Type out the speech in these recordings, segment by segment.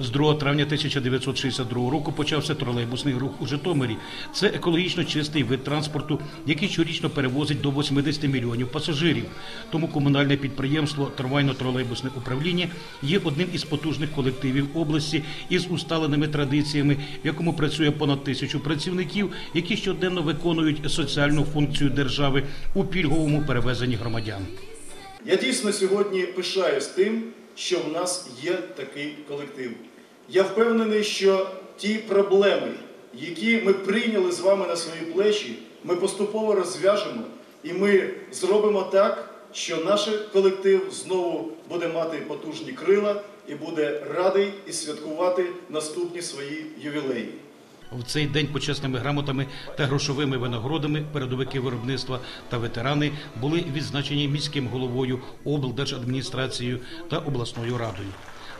З 2 травня 1962 року почався тролейбусний рух у Житомирі. Це екологічно чистий вид транспорту, який щорічно перевозить до 80 мільйонів пасажирів. Тому комунальне підприємство Трамвайно-тролейбусне управління є одним із потужних колективів області із усталеними традиціями, в якому працює понад тисячу працівників, які щоденно виконують соціальну функцію держави у пільговому перевезенні громадян. Я дійсно сьогодні пишаюсь тим, що в нас є такий колектив. Я впевнений, що ті проблеми, які ми прийняли з вами на свої плечі, ми поступово розв'яжемо і ми зробимо так, що наш колектив знову буде мати потужні крила і буде радий і святкувати наступні свої ювілеї. В цей день почесними грамотами та грошовими винагородами передовики виробництва та ветерани були відзначені міським головою, облдержадміністрацією та обласною радою.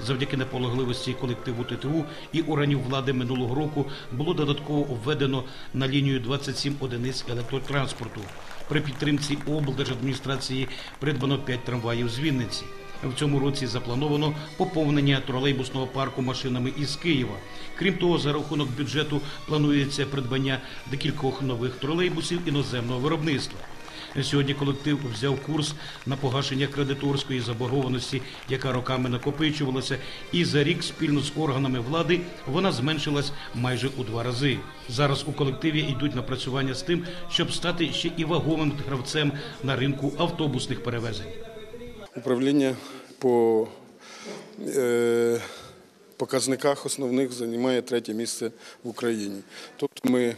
Завдяки наполегливості колективу ТТУ і органів влади минулого року було додатково введено на лінію 27 одиниць електротранспорту. При підтримці облдержадміністрації придбано 5 трамваїв з Вінниці. В цьому році заплановано поповнення тролейбусного парку машинами із Києва. Крім того, за рахунок бюджету планується придбання декількох нових тролейбусів іноземного виробництва. Сьогодні колектив взяв курс на погашення кредиторської заборгованості, яка роками накопичувалася, і за рік спільно з органами влади вона зменшилась майже у два рази. Зараз у колективі йдуть напрацювання з тим, щоб стати ще і вагомим гравцем на ринку автобусних перевезень. Управління по е, показниках основних займає третє місце в Україні. Тобто ми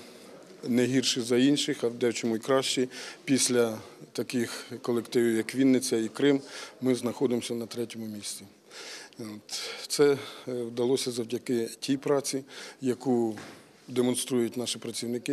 не гірші за інших, а в дечому й кращі. Після таких колективів, як Вінниця і Крим, ми знаходимося на третьому місці. Це е, вдалося завдяки тій праці, яку демонструють наші працівники.